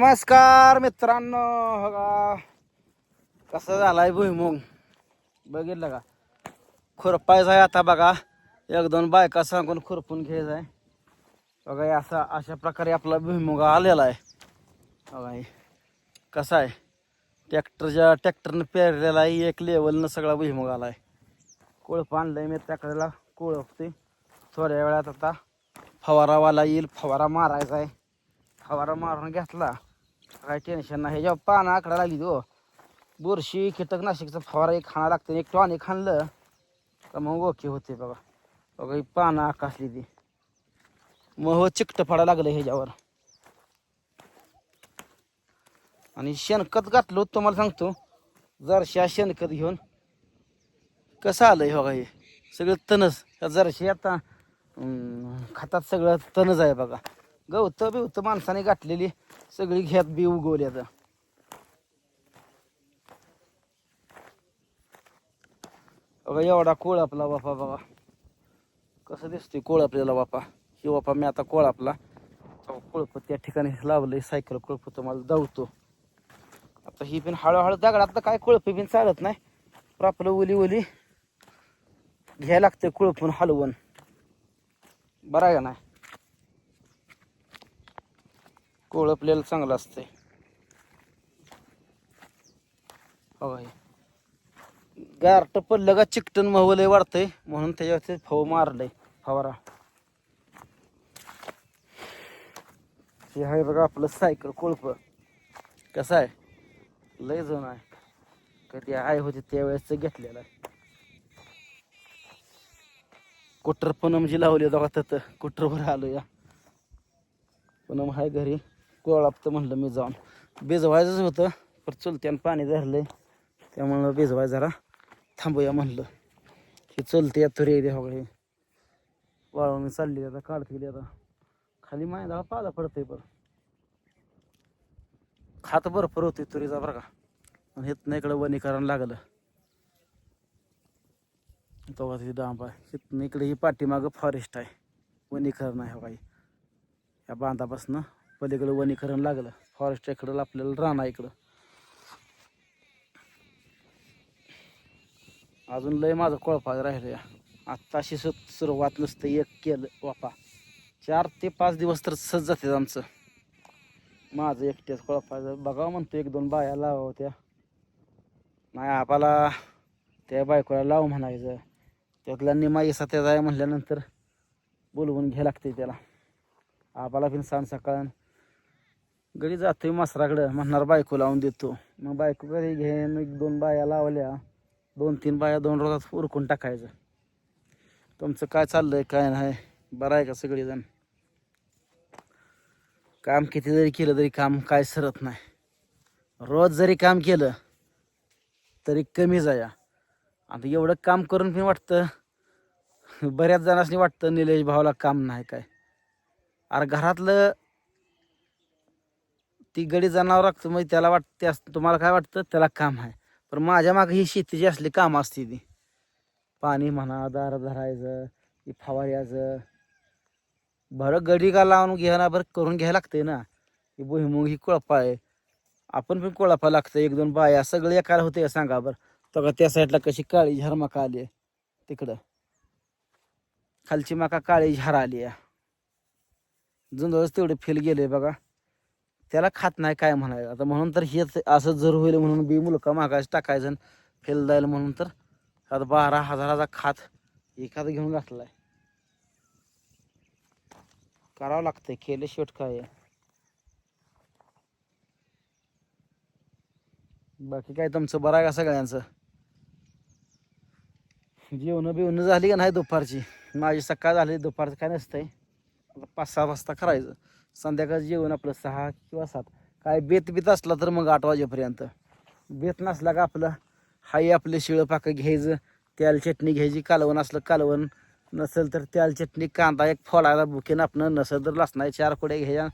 नमस्कार मित्रांनो हो कसं झालाय भुईमुग? बघितलं का? खुरपायचं आहे आता बघा. एक दोन बायका सांगून खुरपून घ्यायचं आहे. हो बघा असा अशा प्रकारे आपला भुईमुग आलेला आहे. हो बघा कसा आहे? ट्रॅक्टरच्या ट्रॅक्टरनं पेरलेला आहे एक लेवलनं सगळा भुईमुग आला आहे कोळप आणलंय मी त्याकडेला कोळपते थोड्या वेळात आता फवारावाला येईल. फवारा मारायचा आहे. फवारा मारून घेतला. काय टेन्शन नाही. ह्याच्यावर पानं आकडा लागली तो बुरशी कीटकनाशकचा फवारा एक खाणं लागतं. एक टॉनिक खाणलं तर मग ओके होते बघा बघा ही पानं आकाशली ती. मग हो चिकट फाडा लागलं ह्याच्यावर. आणि शेणखत घातलं तुम्हाला सांगतो. जरशा शेणखत घेऊन. कसं आलंय बघा हे? सगळं तणस जरशी आता खतात सगळं तणच आहे बघा. गवतं बिवतं माणसाने गाठलेली सगळी घेत बी उगवली आता. बघा एवढा कोळ आपला बापा बघा. कसं दिसतोय कोळ आपल्याला बापा. हे बापा मी आता कोळ आपला. त्या ठिकाणी लावलंय सायकल कोळपत मला धावतो. आता ही पण हळूहळू दगडात तर काय कोळप बिन चालत नाही. पण आपलं ओली ओली घ्यायला लागतंय कोळपून हलवून. बरं का नाही? कोळपलेलं चांगलं असतंय. हो गारट पडलं का चिकटन महवलंय वाढतंय म्हणून त्याच्यावरती फव मारलंय फवारा. हे आहे बघा आपलं सायकल कोळप. कसं आहे? लय जण आहे. कधी आय होते त्यावेळेस घेतलेलं आहे. कुटर पनम जी लावली दोघा तर कुटरवर आलो या पनम आहे घरी. कोळापतं म्हणलं मी जाऊन. भिजवायचंच होतं पण चुलत्यानं पाणी धरलंय. त्यामुळं भिजवाय जरा थांबूया म्हणलं. हे चलते तुरे दे हो. वाळवून चालली आता काढते गेली आता. खाली मायदा पाला पडतंय बरं. खात भरपूर होते तुरीचा बरं का. आणि हेत इकडं वनीकरण लागलं. तो तिथे डांब आहे. इकडे ही पाठीमागं फॉरेस्ट आहे. वनीकरण आहे हो. काही या बांधापासनं पलीकडं वनीकरण लागलं. फॉरेस्ट इकडं आपल्याला राणा इकडं. अजून लय माझं कोळपा राहिलं आत्ताशी सु सुरुवात नुसतं एक केलं. वापा. चार ते पाच दिवस तर सज जाते आमचं. माझं एकट्याच कोळपायचं बघावं म्हणतो एक दोन बाया लावा होत्या. नाही आपाला त्या बायकोला लाव म्हणायचं. त्यातला निमा इसा त्याचा आहे म्हटल्यानंतर बोलवून घ्या लागते त्याला. आपाला पण सांग सकाळ गडी जातोय मासराकडं. म्हणणार बायको लावून देतो. मग बायको घरी घेऊन एक दोन बाया लावल्या. दोन तीन बाया दोन रोजात उरकून टाकायचं. तुमचं काय चाललंय काय नाही? बरं आहे का सगळेजण? काम किती जरी केलं तरी काम काय सरत नाही. रोज जरी काम केलं तरी कमी जाया. आता एवढं काम करून पण वाटतं बऱ्याच जणांनी वाटतं निलेश भावाला काम नाही काय. अरे घरातलं ती गडी जनावर लागतं मग म्हणजे त्याला वाटते तुम्हाला काय वाटतं? त्याला काम आहे. पण माझ्या मागे ही शेतीची असली कामं असते ती. पाणी म्हणा दार धरायचं ती फवाऱ्याचं. बरं गडी का लावून घ्या बरं करून घ्यायला लागतंय ना. ही भुईमुग ही कोळपा आहे. आपण पण कोळपा लागतं एक दोन बाया सगळे एकाला होते सांगा बरं. तो का त्या साईडला कशी काळी झार मका आली आहे? तिकडं. खालची मका काळी झार आली आहे. जुंदळच तेवढे फेल गेले बघा. त्याला खात नाही काय म्हणायचं. आता म्हणून तर हेच असं जर होईल म्हणून बी मुलका मागायचं टाकायचं आणि फेल जाईल म्हणून तर आता बारा हजाराचा खात एखादा घेऊन घातलाय. करावं लागतंय केलं शेवट काय बाकी काय तुमचं? बरं आहे का सगळ्यांचं? जेवण बिवणं झाली का नाही दुपारची? माझी सकाळ झाली दुपारचं काय नसतंय. आता पाच सहा वाजता करायचं. संध्याकाळचं जेवण आपलं सहा किंवा सात. काय बेत बीत असला तर मग आठ वाजेपर्यंत. बेत नसला का आपलं हाई आपलं शिळं पाकं घ्यायचं त्याल चटणी घ्यायची कालवण असलं कालवण नसेल तर त्याल चटणी कांदा एक फोडायला बुकेन आपण नसेल तर लसणाचे चार कुड्या घ्यायच्या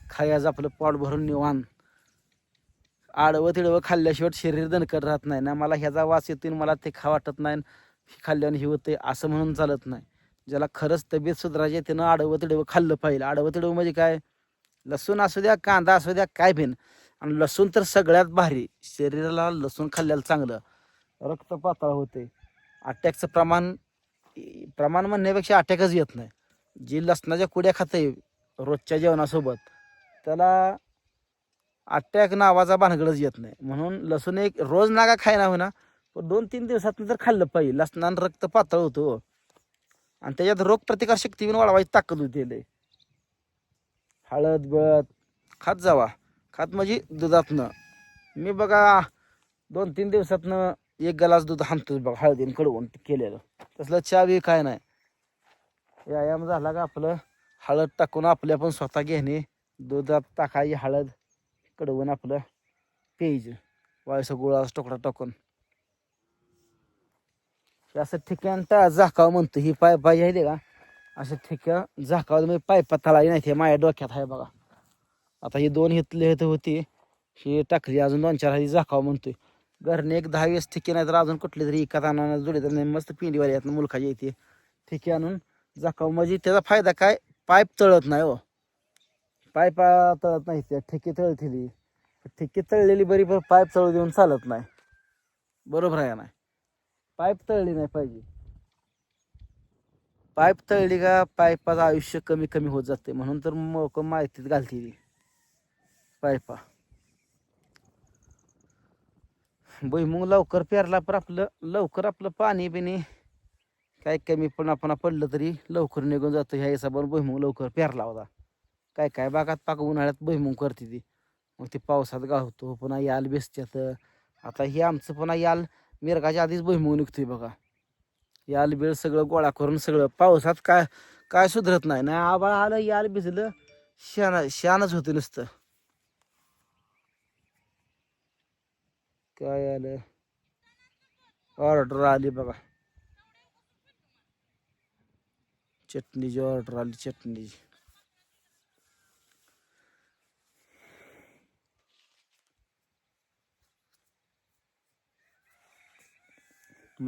खायचं आपलं पोट भरून निवान आडवं तिडवं खाल्ल्याशिवाय शरीर दणकट राहत नाही ना मला ह्याचा वास येतो मला ते खा वाटत नाही खाल्ल्याने हे होते असं म्हणून चालत नाही. ज्याला खरंच तब्येत सुधारायची आहे, त्यानं आडवं तिडवं खाल्लं पाहिजे आडवं तिडवं म्हणजे काय? लसूण असू द्या कांदा असू द्या काय बिन आणि लसूण तर सगळ्यात भारी. शरीराला लसूण खाल्ल्याला चांगलं. रक्त पातळ होते. अटॅकचं प्रमाण प्रमाण म्हणण्यापेक्षा अटॅकच येत नाही. जी लसणाच्या कुड्या खाते रोजच्या जेवणासोबत त्याला अटॅक नावाचा भानगडच येत नाही. म्हणून लसूण एक रोज नागा खायना होईना पण दोन तीन दिवसात तर खाल्लं पाहिजे. लसणानं रक्त पातळ होतो हो. आणि त्याच्यात रोगप्रतिकार शक्ती पण वाढवायची ताकद होते हळद बळद खात जावा. खात म्हणजे दुधातनं. मी बघा दोन तीन दिवसातनं एक गलास दूध हाणतोच बघा हळदीनं कडवून केलेलं. तसलं चहा बी काय नाही. व्यायाम झाला का आपलं? हळद टाकून आपल्या पण स्वतः घेणे. दुधात टाकायची हळद कडवून आपलं प्यायचं वायसं गुळाचा तुकडा टाकून. असं ठिकाण तळा झाकाव म्हणतो. ही पाय पाहिजे आहे का? असं ठिकाण झाकाव म्हणजे पायपा तळाली नाही ते माझ्या डोक्यात आहे बघा. आता ही दोन हितले हित होती. ही टाकली अजून दोन चार हाती झाकाव म्हणतोय. घरने एक दहा वीस ठिके नाही तर अजून कुठली तरी एका आणा जोडी तर नाही मस्त पिंडीवाली ना मुलखाची येते ठिके आणून झाकाव. म्हणजे त्याचा फायदा काय? पाईप तळत नाही हो. पाईप तळत नाही त्या ठेके तळतील ठेके तळलेली बरी पण पाईप तळू देऊन चालत नाही. बरोबर आहे नाही? पाईप तळली नाही पाहिजे. पाईप तळली का पाईपाचं आयुष्य कमी कमी होत जाते. म्हणून तर मोक माहितीत घालते ती. पायपा भुईमुग लवकर पेरला पण आपलं लवकर आपलं पाणी बिणी काय कमी पण आपण पडलं तरी लवकर निघून जातो. ह्या हिशोबाने भुईमुग लवकर पेरला होता. काय काय बागात पाक उन्हाळ्यात भुईमुग करते ती. मग ते पावसात गावतो पुन्हा याल बेसत्यात. आता हे आमचं पुन्हा याल मिरगाच्या आधीच भुईमुग निघतोय बघा. याल बिळ सगळं गोळा करून सगळं पावसात काय काय सुधरत नाही. ना आबाळ आलं याल भिजलं शान शानच होतं नुसतं. काय आलं? ऑर्डर आली बघा. चटणीची ऑर्डर आली, चटणीची.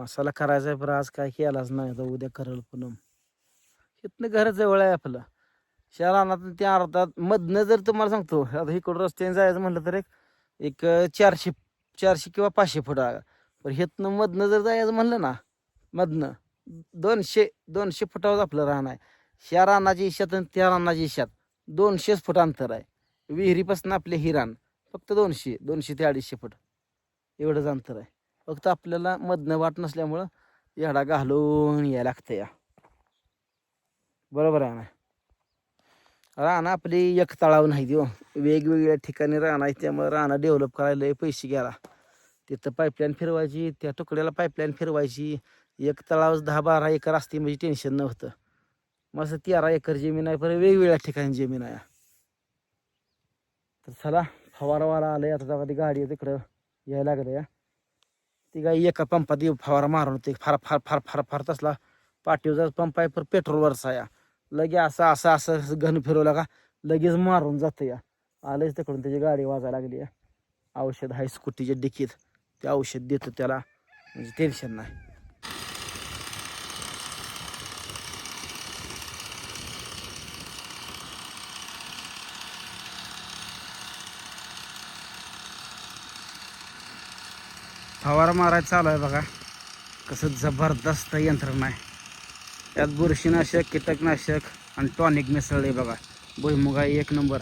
मसाला करायचा आहे पण आज काय केलाच नाही तर उद्या करल पुन्हा. इथनं घर जवळ आहे आपलं. शहरात त्या अर्धात मधनं जर तुम्हाला सांगतो आता इकडं रस्त्याने जायचं म्हटलं तर एक एक चारशे चारशे किंवा पाचशे फूट पण हेतनं मधनं जर जायचं म्हणलं ना मधनं दोनशे दोनशे फुटावर आपलं राहणं आहे. ह्या रानाची इशात आणि त्या रानाची इशात दोनशेच फूट अंतर आहे. विहिरीपासून आपले हिराण फक्त दोनशे दोनशे ते अडीचशे फूट. एवढंच अंतर आहे. फक्त आपल्याला मधनं वाट नसल्यामुळं येडा घालून यायला लागतं या. बरोबर आहे ना रानं आपली एक तळाव नाही देऊ हो. वेगवेगळ्या ठिकाणी राणा आहे त्यामुळे राणा डेव्हलप करायला पैसे घ्यायला. तिथं पाईपलाईन फिरवायची त्या तुकड्याला पाईपलाईन फिरवायची. एक तळाव दहा बारा एकर असते म्हणजे टेन्शन नव्हतं. मस्त तेरा एकर जमीन आहे परत वेगवेगळ्या ठिकाणी जमीन आहे. तर चला फवारा वारा आलं आता गाडी तिकडं यायला लागलं या. ती गाई एका पंपात येऊ फवारा मारून ते फार फार फार फार फार तसला पाठीवचा पंप आहे पर पेट्रोलवरचा या लगे असं असं असं घन फिरवलं का लगेच मारून जातं या आलंच तिकडून त्याची गाडी वाजायला लागली या औषध आहे स्कूटीच्या डिकीत. ते औषध देतो त्याला. म्हणजे टेन्शन नाही. फवारा मारायचा चालू आहे बघा. कसं जबरदस्त यंत्रणा आहे. त्यात बुरशीनाशक कीटकनाशक आणि टॉनिक मिसळले बघा. भुईमुग आहे एक नंबर.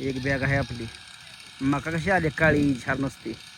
एक बॅग आहे आपली. मका कशी आली? काळी छान नसते